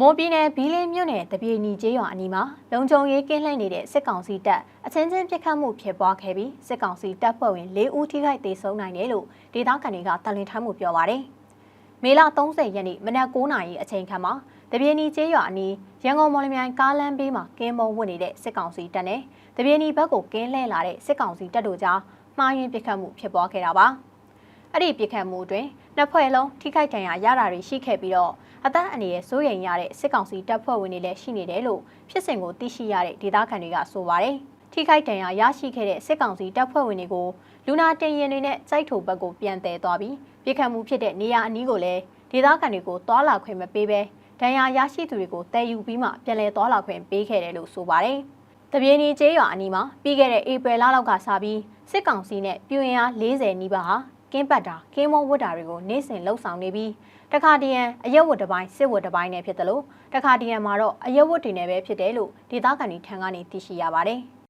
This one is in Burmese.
မော်ပြည်နယ်ဘီလင်းမြို့နယ်တပြေနီကျေးရွာအနီးမှာလုံခြုံရေးကင်းလှည့်နေတဲ့စစ်ကောင်စီတပ်အချင်းချင်းပစ်ခတ်မှုဖြစ်ပွားခဲ့ပြီးစစ်ကောင်စီတပ်ဖွဲ့ဝင်၄ဦးထိခိုက်ဒေဆုံးနိုင်တယ်လို့ဒေသခံတွေကတလင်ထမ်းမှုပြောပါတယ်။မေလ30ရက်နေ့မနက်9:00နာရီအချိန်ခန့်မှာတပြေနီကျေးရွာအနီးရန်ကုန်မော်လမြိုင်ကားလမ်းဘေးမှာကင်းမုံဝတ်နေတဲ့စစ်ကောင်စီတပ်နဲ့တပြေနီဘက်ကိုကင်းလှည့်လာတဲ့စစ်ကောင်စီတပ်တို့ကြားမှားယွင်းပစ်ခတ်မှုဖြစ်ပွားခဲ့တာပါ။အဲ့ဒီပြစ်ခတ်မှုအတွင်းနှစ်ဖွဲ့လုံးထိခိုက်ဒဏ်ရာရတာတွေရှိခဲ့ပြီးတော့ အသက်အန္တရာယ်စိုးရိမ်ရတဲ့စစ်ကောင်စီတပ်ဖွဲ့ဝင်တွေလည်းရှိနေတယ်လို့ဖြစ်စဉ်ကိုသိရှိရတဲ့ဒေသခံတွေကဆိုပါတယ်။ထိခိုက်ဒဏ်ရာရရှိခဲ့တဲ့စစ်ကောင်စီတပ်ဖွဲ့ဝင်တွေကိုလူနာတင်ရင်တွေနဲ့စိုက်ထိုဘက်ကိုပြန်တည်သွားပြီးပြစ်ခတ်မှုဖြစ်တဲ့နေရာအနီးကိုလည်းဒေသခံတွေကိုတွာလာခွင့်မပေးဘဲဒဏ်ရာရရှိသူတွေကိုတည်ယူပြီးမှပြန်လည်တွာလာခွင့်ပေးခဲ့တယ်လို့ဆိုပါတယ်။တပြေနီကျေးရွာအနီးမှာပြီးခဲ့တဲ့ဧပြီလလောက်ကစပြီးစစ်ကောင်စီနဲ့ပြူရင်အား40နီးပါးဟာက င်းပတ်တာကင်းမုံဝတ်တာတွေကိုနေ့စဉ်လှုပ်ဆောင်နေပြီးတခါတရံအရက်ဝတ်တစ်ပိုင်းစစ်ဝတ်တစ်ပိုင်းနဲ့ဖြစ်တယ်လို့တခါတရံမှာတော့အရက်ဝတ်တွေနဲ့ပဲဖြစ်တယ်လို့ဒေသခံတွေထံကနေသိရှိရပါတယ်။